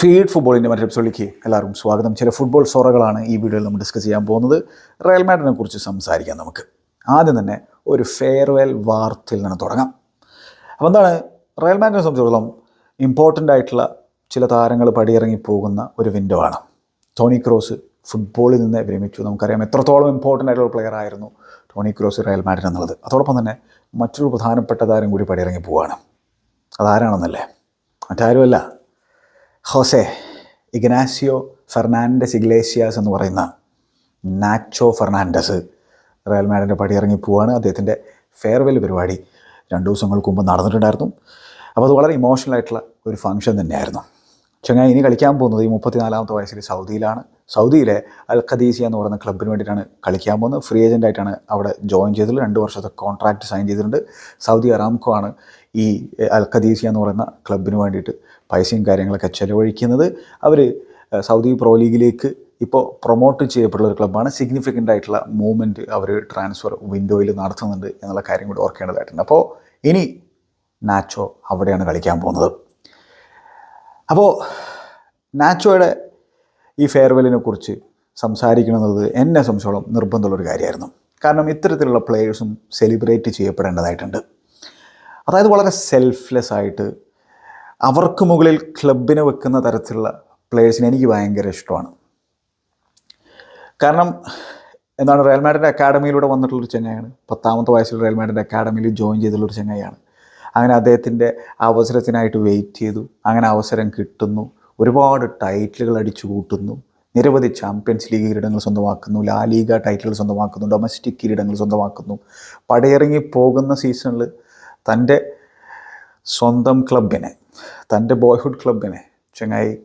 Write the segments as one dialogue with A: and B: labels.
A: Feed ഫുട്ബോളിന്റെ മറ്റൊരു എപ്പിസോഡിലേക്ക് എല്ലാവർക്കും സ്വാഗതം. ചില ഫുട്ബോൾ സോറകളാണ് ഈ വീഡിയോയിൽ നമ്മൾ ഡിസ്കസ് ചെയ്യാൻ പോകുന്നത്. റയൽ മാഡിനെ കുറിച്ച് സംസാരിക്കാം നമുക്ക്. ആദ്യം തന്നെ ഒരു ഫെയർവെൽ വാർത്തയിൽ നിന്ന് തുടങ്ങാം. അപ്പോൾ എന്താണ്? റയൽ മാഡ്രിനെ സംബന്ധിച്ചിടത്തോളം ഇമ്പോർട്ടന്റ് ആയിട്ടുള്ള ചില താരങ്ങൾ പടിയിറങ്ങി പോകുന്ന ഒരു വിൻഡോ ആണ്. ടോണി ക്രോസ് ഫുട്ബോളിൽ നിന്ന് വിരമിച്ചു. നമുക്കറിയാം എത്രത്തോളം ഇമ്പോർട്ടന്റ് ആയിട്ടുള്ള പ്ലെയർ ആയിരുന്നു ടോണി ക്രോസ് റയൽ മാഡിൻ എന്നുള്ളത്. അതോടൊപ്പം തന്നെ മറ്റൊരു പ്രധാനപ്പെട്ട താരം കൂടി പടിയിറങ്ങി പോവുകയാണ് അതാരാണെന്നല്ലേ? മറ്റാരുമല്ല. ഹോസെ ഇഗ്നാസിയോ ഫെർണാൻഡസ് ഇഗ്ലേസിയാസ് എന്ന് പറയുന്ന നാച്ചോ ഫെർണാൻഡസ് റയൽ മാഡിന്റെ ഇറങ്ങി പോവാണ്. അദ്ദേഹത്തിന്റെ ഫെയർവെൽ പരിപാടി രണ്ട് ദിവസങ്ങൾക്ക് മുമ്പ് നടന്നിട്ടുണ്ടായിരുന്നു. അപ്പോൾ അത് വളരെ ഇമോഷണൽ ആയിട്ടുള്ള ഒരു ഫംഗ്ഷൻ തന്നെയായിരുന്നു. ചങ്ങായി ഇനി കളിക്കാൻ പോകുന്നത് ഈ മുപ്പത്തിനാലാമത്തെ വയസ്സിൽ സൗദിയിലാണ്. സൗദിയിലെ അൽ ഖദീസിയ എന്ന് പറയുന്ന ക്ലബിന് വേണ്ടിയിട്ടാണ് കളിക്കാൻ പോകുന്നത്. ഫ്രീ ഏജന്റ് ആയിട്ടാണ് അവിടെ ജോയിൻ ചെയ്തത് രണ്ട് വർഷത്തെ കോൺട്രാക്റ്റ് സൈൻ ചെയ്തിട്ടുണ്ട്. സൗദി അറാംകോ ആണ് ഈ അൽ ഖദീസിയ എന്ന് പറയുന്ന ക്ലബിന് വേണ്ടിയിട്ട് പൈസയും കാര്യങ്ങളൊക്കെ ചിലവഴിക്കുന്നത് അവർ സൗദി പ്രോ ലീഗിലേക്ക് ഇപ്പോൾ പ്രൊമോട്ട് ചെയ്യപ്പെട്ടുള്ള ഒരു ക്ലബ്ബാണ് സിഗ്നിഫിക്കന്റ് ആയിട്ടുള്ള മൂവ്മെന്റ് അവർ ട്രാൻസ്ഫർ വിൻഡോയിൽ നടത്തുന്നുണ്ട് എന്നുള്ള കാര്യം കൂടി ഓർക്കേണ്ടതായിട്ടുണ്ട്. അപ്പോൾ ഇനി നാച്ചോ അവിടെയാണ് കളിക്കാൻ പോകുന്നത്. അപ്പോൾ നാച്ചോയുടെ ഈ ഫെയർവെല്ലിനെ കുറിച്ച് സംസാരിക്കണമെന്നത് എന്നെ സംബന്ധിച്ചോളം നിർബന്ധമുള്ളൊരു കാര്യമായിരുന്നു. കാരണം ഇത്തരത്തിലുള്ള പ്ലെയേഴ്സും സെലിബ്രേറ്റ് ചെയ്യപ്പെടേണ്ടതായിട്ടുണ്ട്. അതായത് വളരെ സെൽഫ്ലെസ് ആയിട്ട് അവർക്ക് മുകളിൽ ക്ലബിനെ വെക്കുന്ന തരത്തിലുള്ള പ്ലേയേഴ്സിനെ എനിക്ക് ഭയങ്കര ഇഷ്ടമാണ്. കാരണം എന്താണ് റയൽ മാഡ്രിഡ് അക്കാഡമിയിലൂടെ വന്നിട്ടുള്ളൊരു ചെങ്ങായാണ് പത്താമത്തെ വയസ്സിൽ റയൽ മാഡ്രിഡ് അക്കാഡമിയിൽ ജോയിൻ ചെയ്തിട്ടുള്ളൊരു ചെങ്ങായാണ് അങ്ങനെ അദ്ദേഹത്തിന്റെ അവസരത്തിനായിട്ട് വെയിറ്റ് ചെയ്തു. അങ്ങനെ അവസരം കിട്ടുന്നു. ഒരുപാട് ടൈറ്റിലുകൾ അടിച്ചു കൂട്ടുന്നു. നിരവധി ചാമ്പ്യൻസ് ലീഗ് കിരീടങ്ങൾ സ്വന്തമാക്കുന്നു. ലാ ലീഗ ടൈറ്റിലുകൾ സ്വന്തമാക്കുന്നു. ഡൊമസ്റ്റിക് കിരീടങ്ങൾ സ്വന്തമാക്കുന്നു. പടയിറങ്ങി പോകുന്ന സീസണിൽ തന്റെ സ്വന്തം ക്ലബിനെ തന്റെ ബോയ്ഹുഡ് ക്ലബിനെ ചങ്ങായി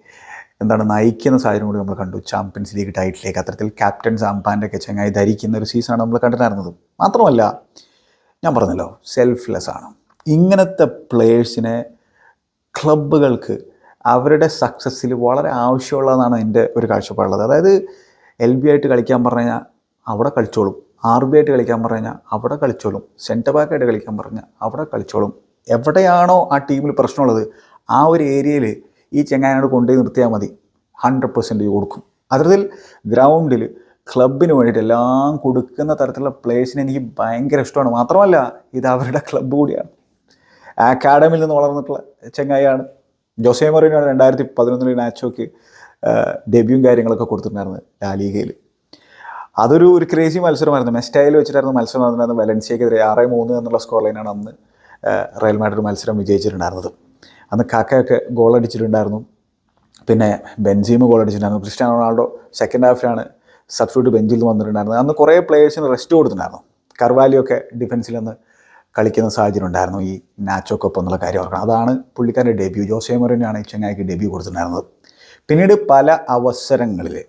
A: എന്താണ് നയിക്കുന്ന സാഹചര്യം കൂടി നമ്മൾ കണ്ടു. ചാമ്പ്യൻസ് ലീഗ് ടൈറ്റിലേക്ക് അത്തരത്തിൽ ക്യാപ്റ്റൻ സാമ്പാന്റെ ഒക്കെ ചങ്ങായി ധരിക്കുന്ന ഒരു സീസണാണ് നമ്മൾ കണ്ടിട്ടുണ്ടായിരുന്നത്. മാത്രമല്ല ഞാൻ പറഞ്ഞല്ലോ സെൽഫ്ലെസ് ആണ്. ഇങ്ങനത്തെ പ്ലേയേഴ്സിനെ ക്ലബ്ബുകൾക്ക് അവരുടെ സക്സസ്സിൽ വളരെ ആവശ്യമുള്ളതാണ് എന്റെ ഒരു കാഴ്ചപ്പാടുള്ളത്. അതായത് എൽ ബി ആയിട്ട് കളിക്കാൻ പറഞ്ഞു കഴിഞ്ഞാൽ അവിടെ കളിച്ചോളും. ആർ ബി ആയിട്ട് കളിക്കാൻ പറഞ്ഞു കഴിഞ്ഞാൽ അവിടെ കളിച്ചോളും. സെന്റർ ബാക്കായിട്ട് കളിക്കാൻ പറഞ്ഞാൽ അവിടെ കളിച്ചോളും. എവിടെയാണോ ആ ടീമിൽ പ്രശ്നമുള്ളത് ആ ഒരു ഏരിയയിൽ ഈ ചെങ്ങായനോട് കൊണ്ടുപോയി നിർത്തിയാൽ മതി. ഹൺഡ്രഡ് പെർസെന്റേജ് കൊടുക്കും. അത്തരത്തിൽ ഗ്രൗണ്ടിൽ ക്ലബിന് വേണ്ടിയിട്ട് എല്ലാം കൊടുക്കുന്ന തരത്തിലുള്ള പ്ലേയേഴ്സിനെ എനിക്ക് ഭയങ്കര ഇഷ്ടമാണ്. മാത്രമല്ല ഇത് അവരുടെ ക്ലബ്ബ് കൂടിയാണ്. അക്കാഡമിയിൽ നിന്ന് വളർന്നിട്ടുള്ള ചെങ്ങായിയാണ്. ജോസേ മൊറീനാണ് രണ്ടായിരത്തി പതിനൊന്നിൽ നാച്ചോക്ക് ഡെബ്യൂം കാര്യങ്ങളൊക്കെ കൊടുത്തിട്ടുണ്ടായിരുന്നത് ലാലീഗയിൽ അതൊരു ഒരു ക്രേസി മത്സരമായിരുന്നു. മെസ്റ്റൈൽ വെച്ചിട്ടായിരുന്നു മത്സരം നടന്നിരുന്നത് വലൻസിയക്കെതിരെ ആറ് മൂന്ന് എന്നുള്ള സ്കോർ ലൈനാണ് അന്ന്. റയൽ മാഡ്രിഡ് മത്സരം വിജയിച്ചിട്ടുണ്ടായിരുന്നത്. അന്ന് കാക്കയൊക്കെ ഗോൾ അടിച്ചിട്ടുണ്ടായിരുന്നു. പിന്നെ ബെൻസീമ് ഗോൾ അടിച്ചിട്ടുണ്ടായിരുന്നു. ക്രിസ്ത്യാനോ റൊണാൾഡോ സെക്കൻഡ് ഹാഫിലാണ് സബ്സ്റ്റിറ്റ്യൂട്ട് ബെഞ്ചിൽ വന്നിട്ടുണ്ടായിരുന്നത്. അന്ന് കുറേ പ്ലേയേഴ്സിന് റെസ്റ്റ് കൊടുത്തിട്ടുണ്ടായിരുന്നു. കർവാലിയൊക്കെ ഡിഫൻസിൽ നിന്ന് കളിക്കുന്ന സാഹചര്യം ഉണ്ടായിരുന്നു. ഈ നാച്ചോക്കൊപ്പം എന്നുള്ള കാര്യം ഓർക്കണം. അതാണ് പുള്ളിക്കാരന്റെ ഡെബ്യൂ ജോസേ മൊറിനാണ് ഈ ചെങ്ങായിക്ക് ഡെബ്യൂ കൊടുത്തിട്ടുണ്ടായിരുന്നത്. പിന്നീട് പല അവസരങ്ങളിൽ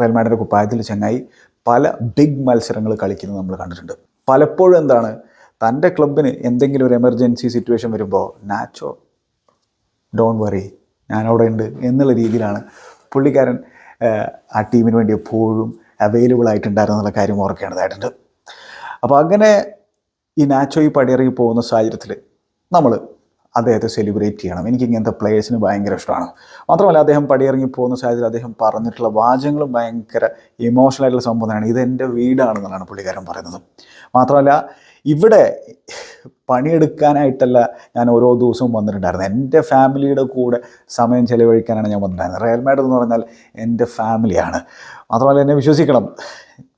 A: റയൽ മാഡ്രിഡ് കുപ്പായത്തിൽ ചെങ്ങായി പല ബിഗ് മത്സരങ്ങൾ കളിക്കുന്നത് നമ്മൾ കണ്ടിട്ടുണ്ട്. പലപ്പോഴും എന്താണ് തന്റെ ക്ലബിന് എന്തെങ്കിലും ഒരു എമർജൻസി സിറ്റുവേഷൻ വരുമ്പോൾ നാച്ചോ ഡോൺ വറി ഞാനവിടെ ഉണ്ട് എന്നുള്ള രീതിയിലാണ് പുള്ളിക്കാരൻ ആ ടീമിന് വേണ്ടി എപ്പോഴും അവൈലബിൾ ആയിട്ടുണ്ടായിരുന്നുള്ള കാര്യം ഓർക്കേണ്ടതായിട്ടുണ്ട് അപ്പോൾ അങ്ങനെ ഈ നാച്ചോ ഈ പടിയിറങ്ങി പോകുന്ന സാഹചര്യത്തിൽ നമ്മൾ അദ്ദേഹത്തെ സെലിബ്രേറ്റ് ചെയ്യണം. എനിക്ക് ഇങ്ങനത്തെ പ്ലേയേഴ്സിന് ഭയങ്കര ഇഷ്ടമാണ്. മാത്രമല്ല അദ്ദേഹം പടിയിറങ്ങി പോകുന്ന സാഹചര്യത്തിൽ അദ്ദേഹം പറഞ്ഞിട്ടുള്ള വാചകങ്ങളും ഭയങ്കര ഇമോഷണൽ ആയിട്ടുള്ള സംഭവം തന്നെയാണ്. ഇതെന്റെ വീടാണെന്നാണ് പുള്ളിക്കാരൻ പറയുന്നത്. മാത്രമല്ല ഇവിടെ പണിയെടുക്കാനായിട്ടല്ല ഞാൻ ഓരോ ദിവസവും വന്നിട്ടുണ്ടായിരുന്നത്. എന്റെ ഫാമിലിയുടെ കൂടെ സമയം ചെലവഴിക്കാനാണ് ഞാൻ വന്നിട്ടുണ്ടായിരുന്നത്. റയൽ മാഡ്രിഡ് എന്ന് പറഞ്ഞാൽ എന്റെ ഫാമിലിയാണ്. മാത്രമല്ല എന്നെ വിശ്വസിക്കണം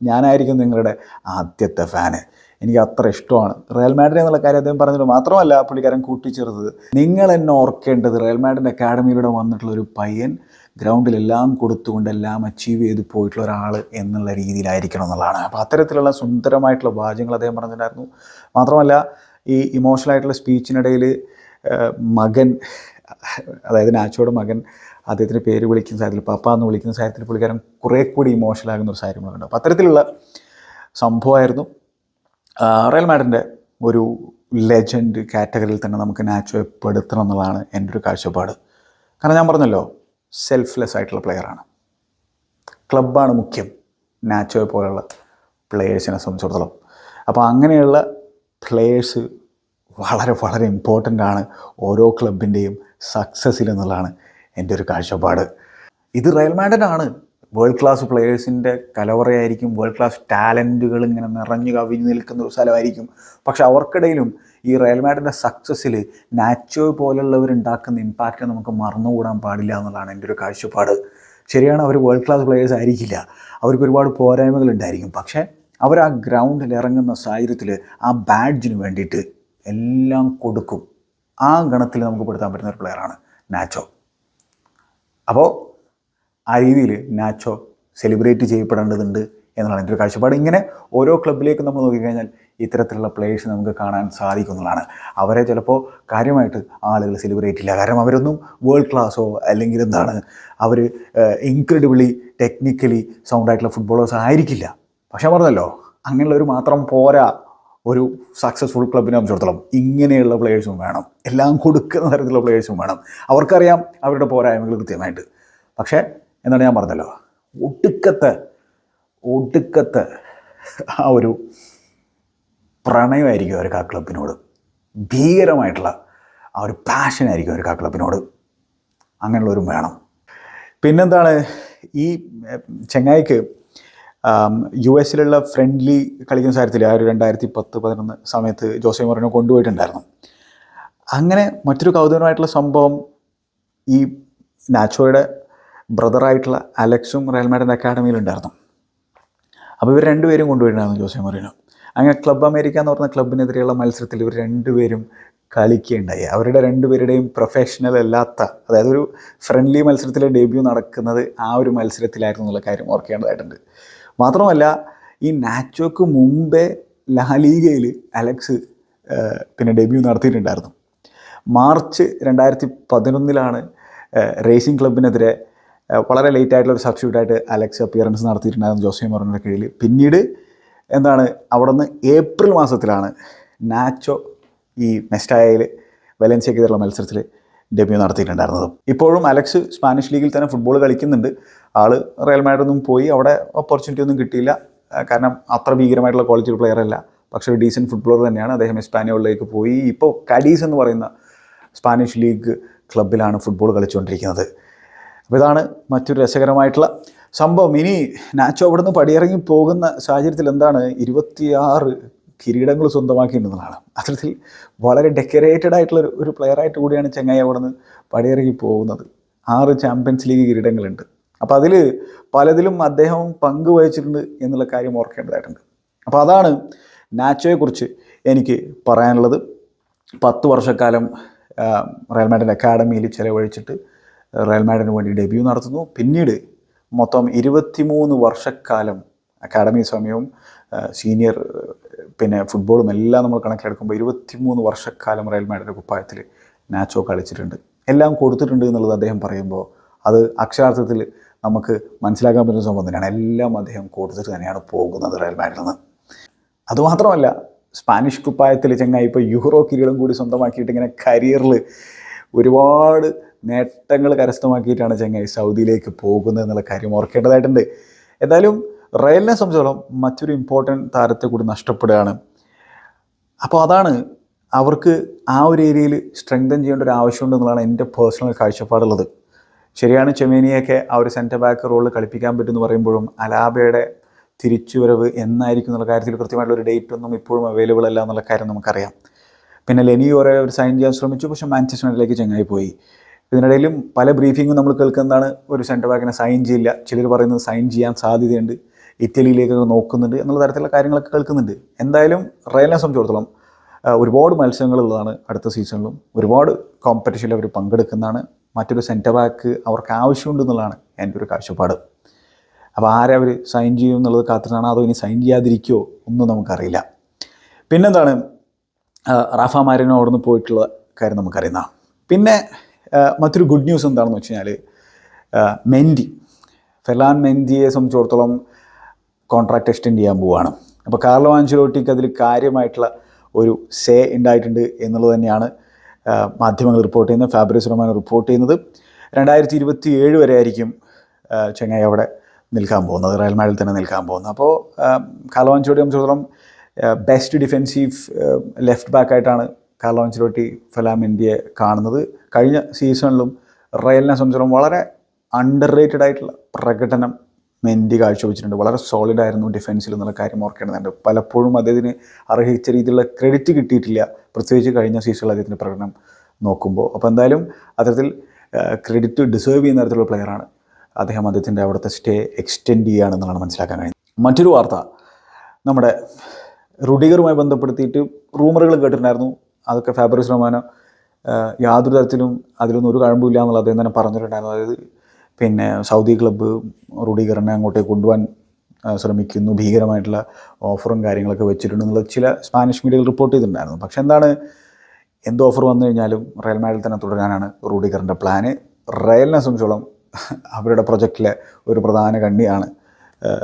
A: ഞാനായിരിക്കും നിങ്ങളുടെ ആദ്യത്തെ ഫാന് എനിക്ക് അത്ര ഇഷ്ടമാണ്. റയൽ മാഡ്രിഡ് എന്നുള്ള കാര്യം അദ്ദേഹം പറഞ്ഞത് മാത്രമല്ല പുള്ളിക്കാരൻ കൂട്ടിച്ചേർത്തത്. നിങ്ങൾ എന്നെ ഓർക്കേണ്ടത് റയൽ മാഡ്രിഡ് അക്കാഡമിയിലൂടെ വന്നിട്ടുള്ള ഒരു പയ്യൻ ഗ്രൗണ്ടിലെല്ലാം കൊടുത്തുകൊണ്ട് എല്ലാം അച്ചീവ് ചെയ്ത് പോയിട്ടുള്ള ഒരാൾ എന്നുള്ള രീതിയിലായിരിക്കണം എന്നുള്ളതാണ്. അപ്പോൾ അത്തരത്തിലുള്ള സുന്ദരമായിട്ടുള്ള വാചകങ്ങൾ അദ്ദേഹം പറഞ്ഞിട്ടുണ്ടായിരുന്നു. മാത്രമല്ല ഈ ഇമോഷണൽ ആയിട്ടുള്ള സ്പീച്ചിനിടയിൽ മകൻ അതായത് നാച്ചോയുടെ മകൻ അദ്ദേഹത്തിന്റെ പേര് വിളിക്കുന്ന സാഹചര്യത്തിൽ പപ്പ എന്ന് വിളിക്കുന്ന സാഹചര്യത്തിൽ പുള്ളിക്കാരൻ കുറേ കൂടി ഇമോഷണൽ ആകുന്ന ഒരു സാഹചര്യങ്ങളുണ്ട് അപ്പോൾ അത്തരത്തിലുള്ള സംഭവമായിരുന്നു. റയൽ മാഡിന്റെ ഒരു ലെജൻഡ് കാറ്റഗറിയിൽ തന്നെ നമുക്ക് നാച്ചോയെ പെടുത്തണം എന്നുള്ളതാണ് എന്റെ ഒരു കാഴ്ചപ്പാട്. കാരണം ഞാൻ പറഞ്ഞല്ലോ സെൽഫ്ലെസ് ആയിട്ടുള്ള പ്ലെയറാണ് ക്ലബ്ബാണ് മുഖ്യം. നാച്ചോയെ പോലെയുള്ള പ്ലെയേഴ്സിനെ സംബന്ധിച്ചിടത്തോളം. അപ്പോൾ അങ്ങനെയുള്ള പ്ലെയേഴ്സ് വളരെ വളരെ ഇമ്പോർട്ടന്റ് ആണ് ഓരോ ക്ലബിന്റെയും സക്സസ്സിൽ എന്നുള്ളതാണ് എന്റെ ഒരു കാഴ്ചപ്പാട്. ഇത് റയൽ മാഡ്രിഡാണ് വേൾഡ് ക്ലാസ് പ്ലെയേഴ്സിന്റെ കലവറയായിരിക്കും. വേൾഡ് ക്ലാസ് ടാലന്റുകൾ ഇങ്ങനെ നിറഞ്ഞു കവിഞ്ഞു നിൽക്കുന്ന ഒരു സ്ഥലമായിരിക്കും. പക്ഷെ അവർക്കിടയിലും ഈ റയൽ മാഡിന്റെ സക്സസ്സിൽ നാച്ചോ പോലുള്ളവർ ഉണ്ടാക്കുന്ന ഇമ്പാക്റ്റ് നമുക്ക് മറന്നുകൂടാൻ പാടില്ല എന്നുള്ളതാണ് എന്റെ ഒരു കാഴ്ചപ്പാട്. ശരിയാണ് അവർ വേൾഡ് ക്ലാസ് പ്ലേയേഴ്സ് ആയിരിക്കില്ല. അവർക്ക് ഒരുപാട് പോരായ്മകൾ ഉണ്ടായിരിക്കും. പക്ഷേ അവർ ആ ഗ്രൗണ്ടിൽ ഇറങ്ങുന്ന സാഹചര്യത്തിൽ ആ ബാഡ്ജിന് വേണ്ടിയിട്ട് എല്ലാം കൊടുക്കും. ആ ഗണത്തിൽ നമുക്ക് പെടുത്താൻ പറ്റുന്ന ഒരു പ്ലെയറാണ് നാച്ചോ. അപ്പോൾ ആ രീതിയിൽ നാച്ചോ സെലിബ്രേറ്റ് ചെയ്യപ്പെടേണ്ടതുണ്ട്. എന്നുള്ളതാണ് എന്റെ ഒരു കാഴ്ചപ്പാട്. ഇങ്ങനെ ഓരോ ക്ലബിലേക്ക് നമ്മൾ നോക്കിക്കഴിഞ്ഞാൽ ഇത്തരത്തിലുള്ള പ്ലേയേഴ്സ് നമുക്ക് കാണാൻ സാധിക്കുന്നതാണ്. അവരെ ചിലപ്പോൾ കാര്യമായിട്ട് ആളുകൾ സെലിബ്രേറ്റ് ഇല്ല കാരണം അവരൊന്നും വേൾഡ് ക്ലാസ്സോ അല്ലെങ്കിൽ എന്താണ് അവർ ഇൻക്രെഡിബിളി ടെക്നിക്കലി സൗണ്ട് ആയിട്ടുള്ള ഫുട്ബോളേഴ്സ് ആയിരിക്കില്ല. പക്ഷേ പറഞ്ഞല്ലോ അങ്ങനെയുള്ളവർ മാത്രം പോരാ ഒരു സക്സസ്ഫുൾ ക്ലബിനെ സംബന്ധിച്ചിടത്തോളം ഇങ്ങനെയുള്ള പ്ലേയേഴ്സും വേണം. എല്ലാം കൊടുക്കുന്ന തരത്തിലുള്ള പ്ലേയേഴ്സും വേണം. അവർക്കറിയാം അവരുടെ പോരായ്മകൾ കൃത്യമായിട്ട്. പക്ഷേ എന്താണ് ഞാൻ പറഞ്ഞല്ലോ ഒടുക്കത്തെ ഒടുക്കത്തെ ആ ഒരു പ്രണയമായിരിക്കും അവർക്ക് ആ ക്ലബിനോട് ഭീകരമായിട്ടുള്ള ആ ഒരു പാഷനായിരിക്കും അവർക്ക് ആ ക്ലബിനോട് അങ്ങനെയുള്ളവരും വേണം. പിന്നെന്താണ് ഈ ചെങ്ങായിക്ക് യു എസിലുള്ള ഫ്രണ്ട്ലി കളിക്കുന്ന കാര്യത്തിൽ ആ ഒരു രണ്ടായിരത്തി പത്ത് പതിനൊന്ന് സമയത്ത് ജോസെ മൊറിനോ കൊണ്ടുപോയിട്ടുണ്ടായിരുന്നു. അങ്ങനെ മറ്റൊരു കൗതുകമായിട്ടുള്ള സംഭവം ഈ നാച്ചോയുടെ ബ്രദറായിട്ടുള്ള അലക്സും റയൽ അക്കാഡമിയിലുണ്ടായിരുന്നു അപ്പോൾ ഇവർ രണ്ടുപേരും കൊണ്ടുപോയിട്ടുണ്ടായിരുന്നു ജോസെ മൊറിനോ അങ്ങനെ ക്ലബ് അമേരിക്ക എന്ന് പറഞ്ഞ ക്ലബിനെതിരെയുള്ള മത്സരത്തിൽ ഇവർ രണ്ടുപേരും കളിക്കുകയുണ്ടായി. അവരുടെ രണ്ടുപേരുടെയും പ്രൊഫഷണൽ അല്ലാത്ത അതായത് ഒരു ഫ്രണ്ട്ലി മത്സരത്തിലെ ഡെബ്യൂ നടക്കുന്നത് ആ ഒരു മത്സരത്തിലായിരുന്നു എന്നുള്ള കാര്യം ഓർക്കേണ്ടതായിട്ടുണ്ട്. മാത്രമല്ല ഈ നാച്ചോക്ക് മുമ്പേ ലാലീഗയിൽ അലക്സ് പിന്നെ ഡെബ്യൂ നടത്തിയിട്ടുണ്ടായിരുന്നു. മാർച്ച് രണ്ടായിരത്തി പതിനൊന്നിലാണ് റേസിംഗ് ക്ലബിനെതിരെ വളരെ ലേറ്റ് ആയിട്ടുള്ള ഒരു സബ്സ്റ്റിറ്റ്യൂട്ടായിട്ട് അലക്സ് അപ്പിയറൻസ് നടത്തിയിട്ടുണ്ടായിരുന്നു ജോസെ മൊറോണിന്റെ കീഴിൽ. പിന്നീട് എന്താണ് അവിടെ നിന്ന് ഏപ്രിൽ മാസത്തിലാണ് നാച്ചോ ഈ മെസ്റ്റായയിൽ വലൻസിയക്കെതിരെയുള്ള മത്സരത്തിൽ ഡെബ്യൂ നടത്തിയിട്ടുണ്ടായിരുന്നത്. ഇപ്പോഴും അലക്സ് സ്പാനിഷ് ലീഗിൽ തന്നെ ഫുട്ബോൾ കളിക്കുന്നുണ്ട്. ആൾ റയൽ മാഡൊന്നും പോയി. അവിടെ ഓപ്പർച്യൂണിറ്റി ഒന്നും കിട്ടിയില്ല. കാരണം അത്ര ഭീകരമായിട്ടുള്ള ക്വാളിറ്റി പ്ലെയർ അല്ല. പക്ഷേ ഒരു ഡീസന്റ് ഫുട്ബോളർ തന്നെയാണ്. അദ്ദേഹം എസ്പാനിയോളിലേക്ക് പോയി. ഇപ്പോൾ കഡീസ് എന്ന് പറയുന്ന സ്പാനിഷ് ലീഗ് ക്ലബിലാണ് ഫുട്ബോൾ കളിച്ചുകൊണ്ടിരിക്കുന്നത്. അപ്പോൾ ഇതാണ് മറ്റൊരു രസകരമായിട്ടുള്ള സംഭവം. ഇനി നാച്ചോ അവിടുന്ന് പടിയിറങ്ങി പോകുന്ന സാഹചര്യത്തിൽ എന്താണ് ഇരുപത്തിയാറ് കിരീടങ്ങൾ സ്വന്തമാക്കിയിട്ടുള്ളതാണ് അത്തരത്തിൽ വളരെ ഡെക്കറേറ്റഡ് ആയിട്ടുള്ള ഒരു പ്ലെയറായിട്ട് കൂടിയാണ് ചെങ്ങായി അവിടുന്ന് പടിയിറങ്ങി പോകുന്നത്. ആറ് ചാമ്പ്യൻസ് ലീഗ് കിരീടങ്ങളുണ്ട്. അപ്പോൾ അതിൽ പലതിലും അദ്ദേഹം പങ്കുവഹിച്ചിട്ടുണ്ട് എന്നുള്ള കാര്യം ഓർക്കേണ്ടതായിട്ടുണ്ട്. അപ്പോൾ അതാണ് നാച്ചോയെക്കുറിച്ച് എനിക്ക് പറയാനുള്ളത്. പത്ത് വർഷക്കാലം റയൽ മാഡ്രിഡ് അക്കാഡമിയിൽ ചിലവഴിച്ചിട്ട് റയൽ മാഡിന് വേണ്ടി ഡെബ്യൂ നടത്തുന്നു. പിന്നീട് മൊത്തം ഇരുപത്തിമൂന്ന് വർഷക്കാലം അക്കാഡമി സമയവും സീനിയർ പിന്നെ ഫുട്ബോളും എല്ലാം നമ്മൾ കണക്കിലെടുക്കുമ്പോൾ ഇരുപത്തിമൂന്ന് വർഷക്കാലം റയൽ മാഡിന്റെ കുപ്പായത്തിൽ നാച്ചോ കളിച്ചിട്ടുണ്ട്. എല്ലാം കൊടുത്തിട്ടുണ്ട് എന്നുള്ളത് അദ്ദേഹം പറയുമ്പോൾ അത് അക്ഷരാർത്ഥത്തിൽ നമുക്ക് മനസ്സിലാക്കാൻ പറ്റുന്ന സംഭവം തന്നെയാണ്. എല്ലാം അദ്ദേഹം കൊടുത്തിട്ട് തന്നെയാണ് പോകുന്നത് റയൽ മാഡിൽ നിന്ന്. അതുമാത്രമല്ല സ്പാനിഷ് കുപ്പായത്തിൽ ചങ്ങായി ഇപ്പോൾ യൂറോ കിരീടം കൂടി സ്വന്തമാക്കിയിട്ട് ഇങ്ങനെ കരിയറിൽ ഒരുപാട് നേട്ടങ്ങൾ കരസ്ഥമാക്കിയിട്ടാണ് ചങ്ങായി സൗദിയിലേക്ക് പോകുന്നത് എന്നുള്ള കാര്യം ഓർക്കേണ്ടതായിട്ടുണ്ട്. എന്തായാലും റയലിനെ സംബന്ധിച്ചോളം മറ്റൊരു ഇമ്പോർട്ടന്റ് താരത്തെ കൂടി നഷ്ടപ്പെടുകയാണ്. അപ്പോൾ അതാണ് അവർക്ക് ആ ഒരു ഏരിയയിൽ സ്ട്രെങ്തൻ ചെയ്യേണ്ട ഒരു ആവശ്യമുണ്ട് എന്നുള്ളതാണ് എന്റെ പേഴ്സണൽ കാഴ്ചപ്പാടുള്ളത്. ശരിയാണ് ചെമേനിയൊക്കെ ആ ഒരു സെന്റർ ബാക്ക് റോളിൽ കളിപ്പിക്കാൻ പറ്റുമെന്ന് പറയുമ്പോഴും അലാബയുടെ തിരിച്ചുവരവ് എന്നായിരിക്കും എന്നുള്ള കാര്യത്തിൽ കൃത്യമായിട്ടുള്ള ഒരു ഡേറ്റ് ഒന്നും ഇപ്പോഴും അവൈലബിൾ അല്ല എന്നുള്ള കാര്യം നമുക്കറിയാം. പിന്നെ ലെനിയോറെ അവർ സൈൻ ചെയ്യാൻ ശ്രമിച്ചു പക്ഷേ മാഞ്ചസ്റ്റർ യുണൈറ്റഡിലേക്ക് ചങ്ങായി പോയി. ഇതിനിടയിലും പല ബ്രീഫിങ്ങും നമ്മൾ കേൾക്കുന്നതാണ്. ഒരു സെന്റർ ബാക്കിനെ സൈൻ ചെയ്യില്ല. ചിലർ പറയുന്നത് സൈൻ ചെയ്യാൻ സാധ്യതയുണ്ട്. ഇറ്റലിയിലേക്കൊക്കെ നോക്കുന്നുണ്ട് എന്നുള്ള തരത്തിലുള്ള കാര്യങ്ങളൊക്കെ കേൾക്കുന്നുണ്ട്. എന്തായാലും റയലിനെ സംബന്ധിച്ചിടത്തോളം ഒരുപാട് മത്സരങ്ങളുള്ളതാണ് അടുത്ത സീസണിലും ഒരുപാട് കോമ്പറ്റീഷനിൽ അവർ പങ്കെടുക്കുന്നതാണ്. മറ്റൊരു സെന്റർ ബാക്ക് അവർക്ക് ആവശ്യമുണ്ട് എന്നുള്ളതാണ് എന്റെ ഒരു കാഴ്ചപ്പാട്. അപ്പോൾ ആരെ അവർ സൈൻ ചെയ്യും എന്നുള്ളത് കാത്തിരുന്നാണോ അതോ ഇനി സൈൻ ചെയ്യാതിരിക്കുമോ ഒന്നും നമുക്കറിയില്ല. പിന്നെന്താണ്? റാഫ മാരിനോ നിന്ന് പോയിട്ടുള്ള കാര്യം നമുക്കറിയുന്ന. പിന്നെ മറ്റൊരു ഗുഡ് ന്യൂസ് എന്താണെന്ന് വെച്ച് കഴിഞ്ഞാൽ മെൻഡി. ഫെലാൻ മെൻഡിയെ സംബന്ധിച്ചിടത്തോളം കോൺട്രാക്ട് എക്സ്റ്റെൻഡ് ചെയ്യാൻ പോവുകയാണ് അപ്പോൾ കാർലോ ആഞ്ചലോട്ടിക്ക് അതിൽ കാര്യമായിട്ടുള്ള ഒരു സേ ഉണ്ടായിട്ടുണ്ട് എന്നുള്ളത് തന്നെയാണ് മാധ്യമങ്ങൾ റിപ്പോർട്ട് ചെയ്യുന്നത് ഫാബ്രിസ് റൊമാനോ റിപ്പോർട്ട് ചെയ്യുന്നത്. രണ്ടായിരത്തി ഇരുപത്തി ഏഴ് വരെ ആയിരിക്കും ചെങ്ങായി അവിടെ നിൽക്കാൻ പോകുന്നത് റയൽ മാഡിൽ തന്നെ നിൽക്കാൻ പോകുന്നത്. അപ്പോൾ കാർലോ ആഞ്ചലോട്ടി സംബന്ധിച്ചിടത്തോളം ബെസ്റ്റ് ഡിഫെൻസീവ് ലെഫ്റ്റ് ബാക്ക് ആയിട്ടാണ് കാർലോ ഫലാം ഇന്ത്യയെ കാണുന്നത്. കഴിഞ്ഞ സീസണിലും റയലിനെ സംബന്ധിച്ചിടത്തോളം വളരെ അണ്ടർ റേറ്റഡ് ആയിട്ടുള്ള പ്രകടനം മെൻഡി കാഴ്ചവെച്ചിട്ടുണ്ട്. വളരെ സോളിഡ് ആയിരുന്നു ഡിഫൻസിൽ എന്നുള്ള കാര്യം ഓർക്കേണ്ടതുണ്ട്. പലപ്പോഴും അദ്ദേഹത്തിന് അർഹിച്ച രീതിയിലുള്ള ക്രെഡിറ്റ് കിട്ടിയിട്ടില്ല. പ്രത്യേകിച്ച് കഴിഞ്ഞ സീസണിൽ അദ്ദേഹത്തിന്റെ പ്രകടനം നോക്കുമ്പോൾ. അപ്പോൾ എന്തായാലും അത്തരത്തിൽ ക്രെഡിറ്റ് ഡിസേർവ് ചെയ്യുന്ന തരത്തിലുള്ള പ്ലെയറാണ് അദ്ദേഹം അദ്ദേഹത്തിന്റെ അവിടുത്തെ സ്റ്റേ എക്സ്റ്റെൻഡ് ചെയ്യുകയാണെന്നുള്ളതാണ് മനസ്സിലാക്കാൻ കഴിയുന്നത്. മറ്റൊരു വാർത്ത നമ്മുടെ റുഡിഗറുമായി ബന്ധപ്പെടുത്തിയിട്ട് റൂമറുകൾ കേട്ടിട്ടുണ്ടായിരുന്നു. അതൊക്കെ ഫാബ്രിസ് ആഹ് യാതൊരു തരത്തിലും അതിലൊന്നും ഒരു കഴമ്പില്ല എന്നുള്ളത് അദ്ദേഹം തന്നെ പറഞ്ഞിട്ടുണ്ടായിരുന്നു. അതായത് പിന്നെ സൗദി ക്ലബ്ബ് റുഡിഗറിനെ അങ്ങോട്ടേക്ക് കൊണ്ടുപോകാൻ ശ്രമിക്കുന്നു. ഭീകരമായിട്ടുള്ള ഓഫറും കാര്യങ്ങളൊക്കെ വെച്ചിട്ടുണ്ട് എന്നുള്ളത് ചില സ്പാനിഷ് മീഡിയകൾ റിപ്പോർട്ട് ചെയ്തിട്ടുണ്ടായിരുന്നു. പക്ഷെ എന്താണ് എന്ത് ഓഫർ വന്നു കഴിഞ്ഞാലും റയൽ മാഡിൽ തന്നെ തുടരാനാണ് റൂഡിഗറിന്റെ പ്ലാന്. റയലിനെ സംബന്ധിച്ചോളം അവരുടെ പ്രൊജക്റ്റിലെ ഒരു പ്രധാന കണ്ണിയാണ്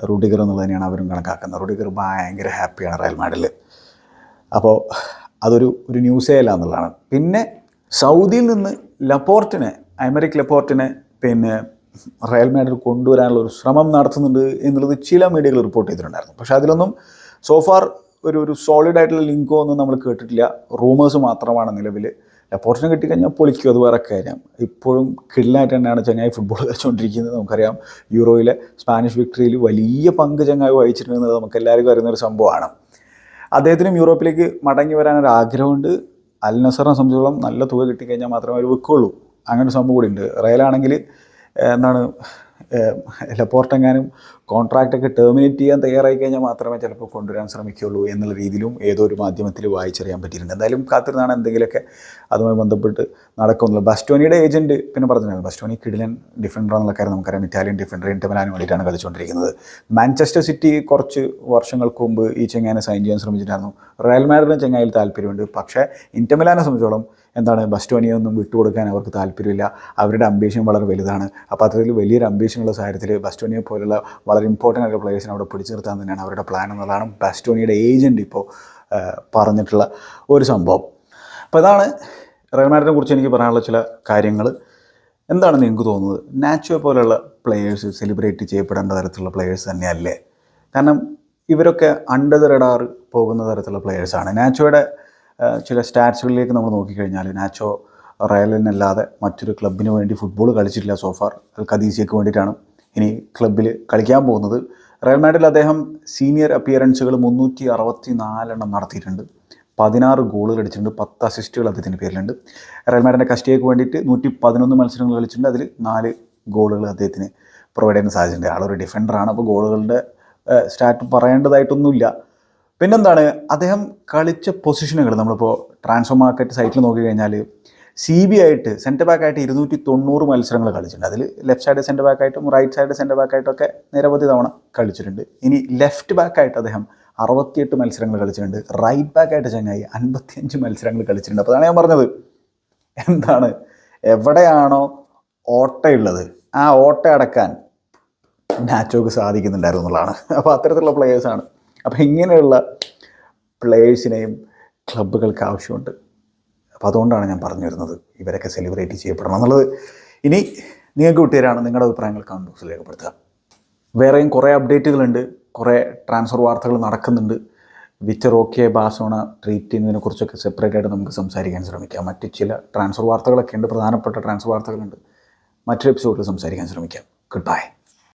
A: റൂഡിഗർ എന്നുള്ളത് തന്നെയാണ് അവരും കണക്കാക്കുന്നത്. റൂഡിഗർ ഭയങ്കര ഹാപ്പിയാണ് റയൽ മാഡിൽ അപ്പോൾ അതൊരു ഒരു ന്യൂസേ അല്ല എന്നുള്ളതാണ്. പിന്നെ സൗദിയിൽ നിന്ന് ലപ്പോർട്ടിനെ അമേരിക്ക ലപ്പോർട്ടിനെ പിന്നെ റയൽ മാഡ്രിഡ് കൊണ്ടുവരാനുള്ള ഒരു ശ്രമം നടത്തുന്നുണ്ട് എന്നുള്ളത് ചില മീഡിയകൾ റിപ്പോർട്ട് ചെയ്തിട്ടുണ്ടായിരുന്നു. പക്ഷേ അതിലൊന്നും സോഫാർ ഒരു ഒരു സോളിഡ് ആയിട്ടുള്ള ലിങ്കോ ഒന്നും നമ്മൾ കേട്ടിട്ടില്ല. റൂമേഴ്സ് മാത്രമാണ് നിലവിൽ ലപ്പോർട്ടിനെ കിട്ടിക്കഴിഞ്ഞാൽ പൊളിക്കും അത് വേറെ കാര്യം. ഇപ്പോഴും കിഡിലായിട്ട് തന്നെയാണ് ചങ്ങായി ഫുട്ബോൾ കളിച്ചുകൊണ്ടിരിക്കുന്നത് നമുക്കറിയാം യൂറോയിലെ സ്പാനിഷ് വിക്ടറിയിൽ വലിയ പങ്ക് ചങ്ങായി വഹിച്ചിട്ടുണ്ടെന്നത് നമുക്ക് എല്ലാവർക്കും അറിയുന്ന ഒരു സംഭവമാണ്. അദ്ദേഹത്തിനും യൂറോപ്പിലേക്ക് മടങ്ങി വരാനൊരു ആഗ്രഹമുണ്ട് അൽ നസറിനെ സംബന്ധിച്ചോളം നല്ല തുക കിട്ടിക്കഴിഞ്ഞാൽ മാത്രമേ അവർ വെക്കുള്ളൂ അങ്ങനെ ഒരു സംഭവം കൂടി ഉണ്ട് റയലാണെങ്കിൽ എന്താണ് ലപ്പോർട്ടെങ്ങാനും കോൺട്രാക്റ്റൊക്കെ ടെർമിനേറ്റ് ചെയ്യാൻ തയ്യാറായി കഴിഞ്ഞാൽ മാത്രമേ ചിലപ്പോൾ കൊണ്ടുവരാൻ ശ്രമിക്കുകയുള്ളൂ എന്നുള്ള രീതിയിലും ഏതോ ഒരു മാധ്യമത്തിൽ വായിച്ചറിയാൻ പറ്റിയിട്ടുണ്ട്. എന്തായാലും കാത്തിരുന്നാണ് എന്തെങ്കിലുമൊക്കെ അതുമായി ബന്ധപ്പെട്ട് നടക്കുന്നുള്ളൂ ബസ്റ്റോണിയുടെ ഏജന്റ് പിന്നെ പറഞ്ഞിട്ടുണ്ടായിരുന്നു ബസ്റ്റോണി കിഡിലൻ ഡിഫൻഡർ എന്നുള്ള കാര്യം നമുക്കറിയാം. ഇറ്റാലിയൻ ഡിഫൻഡർ ഇന്റർമിലാന് വേണ്ടിയിട്ടാണ് കളിച്ചുകൊണ്ടിരിക്കുന്നത്. മാഞ്ചസ്റ്റർ സിറ്റി കുറച്ച് വർഷങ്ങൾക്ക് മുമ്പ് ഈ ചെങ്ങാനെ സൈൻ ചെയ്യാൻ ശ്രമിച്ചിട്ടായിരുന്നു. റയൽ മാഡറിന് ചെങ്ങായിൽ താല്പര്യമുണ്ട്. പക്ഷേ ഇന്റർമിലാനെ സംബന്ധിച്ചോളം എന്താണ് ബസ്റ്റോണിയെ ഒന്നും വിട്ടുകൊടുക്കാൻ അവർക്ക് താല്പര്യമില്ല. അവരുടെ അംബീഷൻ വളരെ വലുതാണ്. അപ്പോൾ അത്തരത്തിൽ വലിയൊരു അംബീഷനുള്ള സാഹചര്യത്തിൽ ബസ്റ്റോണിയെ പോലുള്ള വളരെ ഇമ്പോർട്ടന്റ് ആയിട്ടുള്ള പ്ലേയേഴ്സിനെ അവിടെ പിടിച്ചു നിർത്താൻ തന്നെയാണ് അവരുടെ പ്ലാൻ എന്നുള്ളതാണ് ബസ്റ്റോണിയുടെ ഏജന്റ് ഇപ്പോൾ പറഞ്ഞിട്ടുള്ള ഒരു സംഭവം. അപ്പോൾ ഇതാണ് മാഡ്രിഡിനെ കുറിച്ച് എനിക്ക് പറയാനുള്ള ചില കാര്യങ്ങൾ. എന്താണ് നിങ്ങൾക്ക് തോന്നുന്നത്? നാച്ചുവെ പോലെയുള്ള പ്ലെയേഴ്സ് സെലിബ്രേറ്റ് ചെയ്യപ്പെടേണ്ട തരത്തിലുള്ള പ്ലെയേഴ്സ് തന്നെയല്ലേ? കാരണം ഇവരൊക്കെ അണ്ടർ ദ റഡാർ പോകുന്ന തരത്തിലുള്ള പ്ലെയേഴ്സാണ് നാച്ചോയുടെ ആ, ചില സ്റ്റാറ്റ്സുകളിലേക്ക് നമ്മൾ നോക്കിക്കഴിഞ്ഞാൽ നാച്ചോ റയലിനല്ലാതെ മറ്റൊരു ക്ലബിന് വേണ്ടി ഫുട്ബോൾ കളിച്ചിട്ടില്ല സോഫാർ അൽ വേണ്ടിയിട്ടാണ് ഇനി ക്ലബിൽ കളിക്കാൻ പോകുന്നത്. റയൽ മാഡ്രിഡിൽ അദ്ദേഹം സീനിയർ അപ്പിയറൻസുകൾ മുന്നൂറ്റി അറുപത്തി നാലെണ്ണം നടത്തിയിട്ടുണ്ട്. പതിനാറ് ഗോളുകൾ അടിച്ചിട്ടുണ്ട്. പത്ത് അസിസ്റ്റുകൾ അദ്ദേഹത്തിന്റെ പേരിലുണ്ട്. റയൽ മാഡിന്റെ കസ്റ്റേക്ക് വേണ്ടിയിട്ട് നൂറ്റി പതിനൊന്ന് മത്സരങ്ങൾ കളിച്ചിട്ടുണ്ട്. അതിൽ നാല് ഗോളുകൾ അദ്ദേഹത്തിന് പ്രൊവൈഡ് ചെയ്യാൻ സാധിച്ചിട്ടുണ്ട് ആളൊരു ഡിഫൻഡറാണ് അപ്പോൾ ഗോളുകളുടെ സ്റ്റാറ്റ് പറയേണ്ടതായിട്ടൊന്നുമില്ല. പിന്നെന്താണ് അദ്ദേഹം കളിച്ച പൊസിഷനുകൾ നമ്മളിപ്പോൾ ട്രാൻസ്ഫർ മാർക്കറ്റ് സൈറ്റിൽ നോക്കിക്കഴിഞ്ഞാൽ സി ബി ആയിട്ട് സെന്റർ ബാക്കായിട്ട് ഇരുന്നൂറ്റി തൊണ്ണൂറ് മത്സരങ്ങൾ കളിച്ചിട്ടുണ്ട്. അതിൽ ലെഫ്റ്റ് സൈഡ് സെന്റർ ബാക്കായിട്ടും റൈറ്റ് സൈഡ് സെന്റർ ബാക്കായിട്ടൊക്കെ നിരവധി തവണ കളിച്ചിട്ടുണ്ട്. ഇനി ലെഫ്റ്റ് ബാക്കായിട്ട് അദ്ദേഹം അറുപത്തിയെട്ട് മത്സരങ്ങൾ കളിച്ചിട്ടുണ്ട്. റൈറ്റ് ബാക്കായിട്ട് ചങ്ങായി അൻപത്തിയഞ്ച് മത്സരങ്ങൾ കളിച്ചിട്ടുണ്ട്. അപ്പോൾ അതാണ് ഞാൻ പറഞ്ഞത്. എന്താണ് എവിടെയാണോ ഓട്ടയുള്ളത് ആ ഓട്ട അടക്കാൻ നാച്ചോക്ക് സാധിക്കുന്നുണ്ടായിരുന്നു എന്നുള്ളതാണ്. അപ്പോൾ അത്തരത്തിലുള്ള പ്ലെയേഴ്സാണ് അപ്പോൾ ഇങ്ങനെയുള്ള പ്ലേയേഴ്സിനെയും ക്ലബ്ബുകൾക്ക് ആവശ്യമുണ്ട്. അപ്പോൾ അതുകൊണ്ടാണ് ഞാൻ പറഞ്ഞു വരുന്നത് ഇവരൊക്കെ സെലിബ്രേറ്റ് ചെയ്യപ്പെടണം എന്നുള്ളത്. ഇനി നിങ്ങൾക്ക് വിട്ടുതരാണ് നിങ്ങളുടെ അഭിപ്രായങ്ങൾ കമന്റ് ബോക്സിൽ രേഖപ്പെടുത്തുക. വേറെയും കുറേ അപ്ഡേറ്റുകളുണ്ട് കുറേ ട്രാൻസ്ഫർ വാർത്തകൾ നടക്കുന്നുണ്ട്. വിറ്റർ ഓക്കെ ബാസോണ ട്രീറ്റ് ചെയ്യുന്നതിനെ കുറിച്ചൊക്കെ സെപ്പറേറ്റ് ആയിട്ട് നമുക്ക് സംസാരിക്കാൻ ശ്രമിക്കാം. മറ്റ് ചില ട്രാൻസ്ഫർ വാർത്തകളൊക്കെ ഉണ്ട്. പ്രധാനപ്പെട്ട ട്രാൻസ്ഫർ വാർത്തകളുണ്ട്. മറ്റൊരു എപ്പിസോഡിൽ സംസാരിക്കാൻ ശ്രമിക്കാം. Good bye